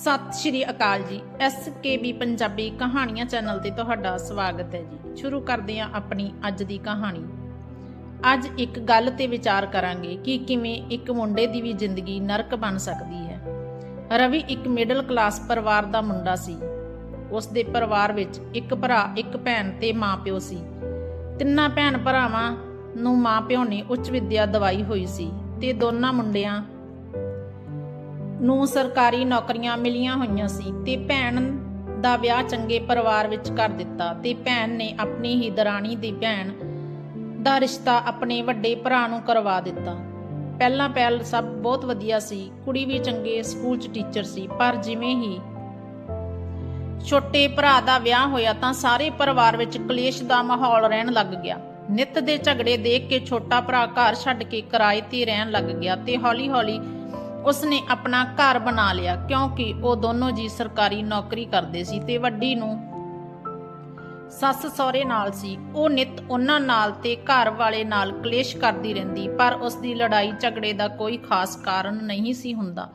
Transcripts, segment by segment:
ਸਤਿ ਸ਼੍ਰੀ ਅਕਾਲ ਜੀ। ਐਸਕੇਬੀ ਪੰਜਾਬੀ ਕਹਾਣੀਆਂ ਚੈਨਲ ਤੇ ਤੁਹਾਡਾ ਸਵਾਗਤ ਹੈ ਜੀ। ਸ਼ੁਰੂ ਕਰਦੇ ਹਾਂ ਆਪਣੀ ਅੱਜ ਦੀ ਕਹਾਣੀ। ਅੱਜ ਇੱਕ ਗੱਲ ਤੇ ਵਿਚਾਰ ਕਰਾਂਗੇ ਕਿ ਕਿਵੇਂ ਇੱਕ ਮੁੰਡੇ ਦੀ ਵੀ ਜ਼ਿੰਦਗੀ ਨਰਕ ਬਣ ਸਕਦੀ ਹੈ। ਰਵੀ ਇੱਕ ਮਿਡਲ ਕਲਾਸ ਪਰਿਵਾਰ ਦਾ ਮੁੰਡਾ ਸੀ। ਉਸ ਦੇ ਪਰਿਵਾਰ ਵਿੱਚ ਇੱਕ ਭਰਾ, ਇੱਕ ਭੈਣ ਤੇ ਮਾਪਿਓ ਸੀ। ਤਿੰਨਾਂ ਭੈਣ ਭਰਾਵਾਂ ਨੂੰ ਮਾਪਿਓ ਨੇ ਉੱਚ ਵਿੱਦਿਆ ਦਵਾਈ ਹੋਈ ਸੀ ਤੇ ਦੋਨਾਂ ਮੁੰਡਿਆਂ ਨੂੰ ਸਰਕਾਰੀ ਨੌਕਰੀਆਂ ਮਿਲੀਆਂ ਹੋਈਆਂ ਸੀ ਤੇ ਭੈਣ ਦਾ ਵਿਆਹ ਚੰਗੇ ਪਰਿਵਾਰ ਵਿੱਚ ਕਰ ਦਿੱਤਾ ਤੇ ਭੈਣ ਨੇ ਆਪਣੀ ਹੀ ਦਰਾਣੀ ਦੀ ਭੈਣ ਦਾ ਰਿਸ਼ਤਾ ਆਪਣੇ ਵੱਡੇ ਭਰਾ ਨੂੰ ਕਰਵਾ ਦਿੱਤਾ। ਪਹਿਲਾਂ ਪਹਿਲ ਸਭ ਬਹੁਤ ਵਧੀਆ ਸੀ, ਕੁੜੀ ਵੀ ਚੰਗੇ ਸਕੂਲ 'ਚ ਟੀਚਰ ਸੀ, ਪਰ ਜਿਵੇਂ ਹੀ ਛੋਟੇ ਭਰਾ ਦਾ ਵਿਆਹ ਹੋਇਆ ਤਾਂ ਸਾਰੇ ਪਰਿਵਾਰ ਵਿੱਚ ਕਲੇਸ਼ ਦਾ ਮਾਹੌਲ ਰਹਿਣ ਲੱਗ ਗਿਆ। ਨਿੱਤ ਦੇ ਝਗੜੇ ਦੇਖ ਕੇ ਛੋਟਾ ਭਰਾ ਘਰ ਛੱਡ ਕੇ ਕਿਰਾਏ ਤੇ ਰਹਿਣ ਲੱਗ ਗਿਆ ਤੇ ਹੌਲੀ-ਹੌਲੀ ਉਸਨੇ ਆਪਣਾ ਘਰ ਬਣਾ ਲਿਆ ਕਿਉਂਕਿ ਉਹ ਦੋਨੋਂ ਜੀ ਸਰਕਾਰੀ ਨੌਕਰੀ ਕਰਦੇ ਸੀ ਤੇ ਵੱਡੀ ਨੂੰ ਸੱਸ ਸਹੁਰੇ ਨਾਲ ਸੀ। ਉਹ ਨਿਤ ਉਹਨਾਂ ਨਾਲ ਤੇ ਘਰ ਵਾਲੇ ਨਾਲ ਕਲੇਸ਼ ਕਰਦੀ ਰਹਿੰਦੀ, ਪਰ ਉਸ ਦੀ ਲੜਾਈ ਝਗੜੇ ਦਾ ਕੋਈ ਖਾਸ ਕਾਰਨ ਨਹੀਂ ਸੀ ਹੁੰਦਾ।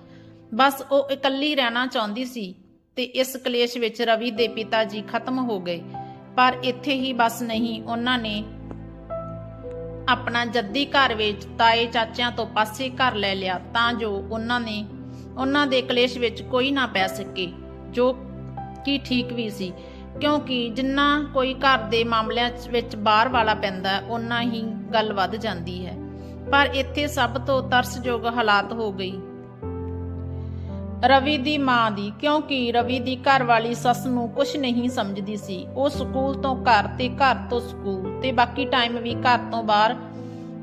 ਬਸ ਉਹ ਇਕੱਲੀ ਰਹਿਣਾ ਚਾਹੁੰਦੀ ਸੀ ਤੇ ਇਸ ਕਲੇਸ਼ ਵਿੱਚ ਰਵੀ ਦੇ ਪਿਤਾ ਜੀ ਖਤਮ ਹੋ ਗਏ। ਪਰ ਇੱਥੇ ਹੀ ਬਸ ਨਹੀਂ, ਉਹਨਾਂ ਨੇ ਆਪਣਾ ਜੱਦੀ ਘਰ ਵਿੱਚ ਤਾਏ ਚਾਚਿਆਂ ਤੋਂ ਪਾਸੇ ਘਰ ਲੈ ਲਿਆ ਤਾਂ ਜੋ ਉਹਨਾਂ ਨੇ, ਉਹਨਾਂ ਦੇ ਕਲੇਸ਼ ਵਿੱਚ ਕੋਈ ਨਾ ਪੈ ਸਕੇ, ਜੋ ਕਿ ਠੀਕ ਵੀ ਸੀ। ਕਿਉਂਕਿ ਜਿੰਨਾ ਕੋਈ ਘਰ ਦੇ ਮਾਮਲਿਆਂ ਵਿੱਚ ਬਾਹਰ ਵਾਲਾ ਪੈਂਦਾ, ਓਨਾ ਹੀ ਗੱਲ ਵੱਧ ਜਾਂਦੀ ਹੈ। ਪਰ ਇੱਥੇ ਸਭ ਤੋਂ ਤਰਸਯੋਗ ਹਾਲਾਤ ਹੋ ਗਈ। ਰਵੀ ਦੀ ਮਾਂ ਦੀ, ਕਿਉਂਕਿ ਰਵੀ ਦੀ ਘਰ ਵਾਲੀ ਸੱਸ ਨੂੰ ਕੁਝ ਨਹੀਂ ਸਮਝਦੀ ਸੀ। ਉਹ ਸਕੂਲ ਤੋਂ ਘਰ ਤੇ ਘਰ ਤੋਂ ਸਕੂਲ ਤੇ ਬਾਕੀ ਟਾਈਮ ਵੀ ਘਰ ਤੋਂ ਬਾਹਰ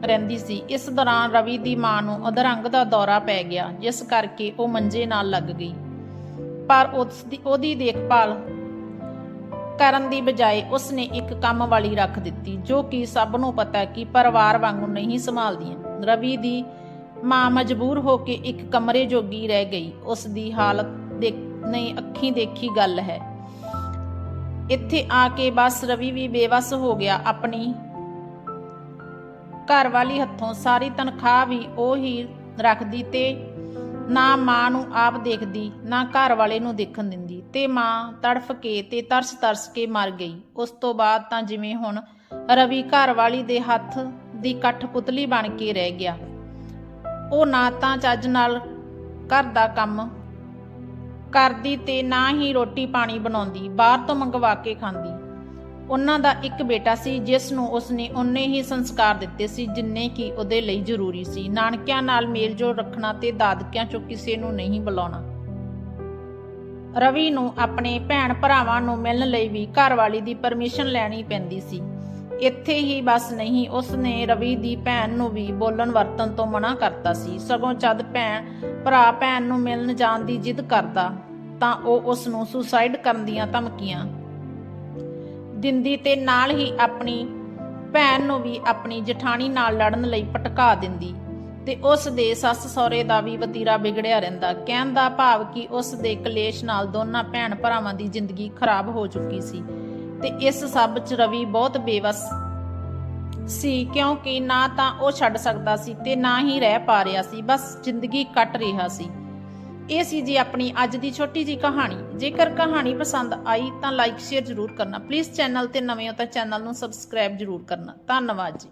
ਰਹਿੰਦੀ ਸੀ। ਇਸ ਦੌਰਾਨ ਰਵੀ ਦੀ ਮਾਂ ਨੂੰ ਅਧਰੰਗ ਦਾ ਦੌਰਾ ਪੈ ਗਿਆ, ਜਿਸ ਕਰਕੇ ਉਹ ਮੰਜੇ ਨਾਲ ਲੱਗ ਗਈ। ਪਰ ਉਸ ਦੀ, ਉਹਦੀ ਦੇਖਭਾਲ ਕਰਨ ਦੀ ਬਜਾਏ ਉਸਨੇ ਇੱਕ ਕੰਮ ਵਾਲੀ ਰੱਖ ਦਿੱਤੀ, ਜੋ ਕਿ ਸਭ ਨੂੰ ਪਤਾ ਕਿ ਪਰਿਵਾਰ ਵਾਂਗੂ ਨਹੀਂ ਸੰਭਾਲਦੀਆਂ। ਰਵੀ ਦੀ ਮਾਂ ਮਜਬੂਰ ਹੋ ਕੇ ਇੱਕ ਕਮਰੇ ਜੋਗੀ ਰਹਿ ਗਈ। ਉਸ ਦੀ ਹਾਲਤ ਦੇਖ ਨਹੀਂ, ਅੱਖੀਂ ਦੇਖੀ ਗੱਲ ਹੈ। ਇੱਥੇ ਆ ਕੇ ਬਸ ਰਵੀ ਵੀ ਬੇਵਸ ਹੋ ਗਿਆ। ਆਪਣੀ ਘਰ ਵਾਲੀ ਹੱਥੋਂ ਸਾਰੀ ਤਨਖਾਹ ਵੀ ਉਹ ਹੀ ਰੱਖਦੀ ਤੇ ਨਾ ਮਾਂ ਨੂੰ ਆਪ ਦੇਖਦੀ, ਨਾ ਘਰ ਵਾਲੇ ਨੂੰ ਦੇਖਣ ਦਿੰਦੀ। ਤੇ ਮਾਂ ਤੜਫ ਕੇ ਤੇ ਤਰਸ ਤਰਸ ਕੇ ਮਰ ਗਈ। ਉਸ ਤੋਂ ਬਾਅਦ ਤਾਂ ਜਿਵੇਂ ਹੁਣ ਰਵੀ ਘਰ ਵਾਲੀ ਦੇ ਹੱਥ ਦੀ ਕੱਠ ਪੁਤਲੀ ਬਣ ਕੇ ਰਹਿ ਗਿਆ। ਉਹ ਨਾ ਤਾਂ ਚੱਜ ਨਾਲ ਘਰ ਦਾ ਕੰਮ ਕਰਦੀ ਤੇ ਨਾ ਹੀ ਰੋਟੀ ਪਾਣੀ ਬਣਾਉਂਦੀ, ਬਾਹਰ ਤੋਂ ਮੰਗਵਾ ਕੇ ਖਾਂਦੀ। ਉਹਨਾਂ ਦਾ ਇੱਕ ਬੇਟਾ ਸੀ, ਜਿਸ ਨੂੰ ਉਸਨੇ ਉਨੇ ਹੀ ਸੰਸਕਾਰ ਦਿੱਤੇ ਸੀ, ਜਿੰਨੇ ਕਿ ਉਹਦੇ ਲਈ ਜ਼ਰੂਰੀ ਸੀ। ਨਾਨਕਿਆਂ ਨਾਲ ਮੇਲਜੋਲ ਰੱਖਣਾ ਤੇ ਦਾਦਕਿਆਂ ਚੋਂ ਕਿਸੇ ਨੂੰ ਨਹੀਂ ਬੁਲਾਉਣਾ। ਰਵੀ ਨੂੰ ਆਪਣੇ ਭੈਣ ਭਰਾਵਾਂ ਨੂੰ ਮਿਲਣ ਲਈ ਵੀ ਘਰਵਾਲੀ ਦੀ ਪਰਮਿਸ਼ਨ ਲੈਣੀ ਪੈਂਦੀ ਸੀ। ਇੱਥੇ ਹੀ ਬਸ ਨਹੀਂ, ਉਸਨੇ ਰਵੀ ਦੀ ਭੈਣ ਨੂੰ ਵੀ ਬੋਲਣ ਵਰਤਣ ਤੋਂ ਮਨਾ ਕਰਤਾ ਸੀ। ਸਗੋਂ ਜਦ ਭੈਣ, ਭਰਾ ਭੈਣ ਨੂੰ ਮਿਲਣ ਜਾਣ ਦੀ ਜਿੱਦ ਕਰਦਾ, ਤਾਂ ਉਹ ਉਸ ਨੂੰ ਸੁਸਾਈਡ ਕਰਨ ਦੀਆਂ ਧਮਕੀਆਂ ਦਿੰਦੀ ਤੇ ਨਾਲ ਹੀ ਆਪਣੀ ਭੈਣ ਨੂੰ ਵੀ ਆਪਣੀ ਜਠਾਣੀ ਨਾਲ ਲੜਨ ਲਈ ਭਟਕਾ ਦਿੰਦੀ ਤੇ ਉਸ ਦੇ ਸੱਸ ਸਹੁਰੇ ਦਾ ਵੀ ਵਤੀਰਾ ਵਿਗੜਿਆ ਰਹਿੰਦਾ। ਕਹਿਣ ਦਾ ਭਾਵ ਕਿ ਉਸ ਦੇ ਕਲੇਸ਼ ਨਾਲ ਦੋਨਾਂ ਭੈਣ ਭਰਾਵਾਂ ਦੀ ਜ਼ਿੰਦਗੀ ਖਰਾਬ ਹੋ ਚੁੱਕੀ ਸੀ। ਤੇ ਇਸ ਸਭ 'ਚ ਰਵੀ ਬਹੁਤ ਬੇਵਸ ਸੀ, ਕਿਉਂਕਿ ਨਾ ਤਾਂ ਉਹ ਛੱਡ ਸਕਦਾ ਸੀ ਤੇ ਨਾ ਹੀ ਰਹਿ ਪਾ ਰਿਹਾ ਸੀ, ਬਸ ਜ਼ਿੰਦਗੀ ਕੱਟ ਰਿਹਾ ਸੀ। ਇਹ ਸੀ ਜੀ ਆਪਣੀ ਅੱਜ ਦੀ ਛੋਟੀ ਜੀ ਕਹਾਣੀ। ਜੇਕਰ ਕਹਾਣੀ ਪਸੰਦ ਆਈ ਤਾਂ ਲਾਈਕ ਸ਼ੇਅਰ ਜ਼ਰੂਰ ਕਰਨਾ। ਪਲੀਜ਼ ਚੈਨਲ ਤੇ ਨਵੇਂ ਹੋ ਤਾਂ ਚੈਨਲ ਨੂੰ ਸਬਸਕ੍ਰਾਈਬ ਜ਼ਰੂਰ ਕਰਨਾ। ਧੰਨਵਾਦ ਜੀ।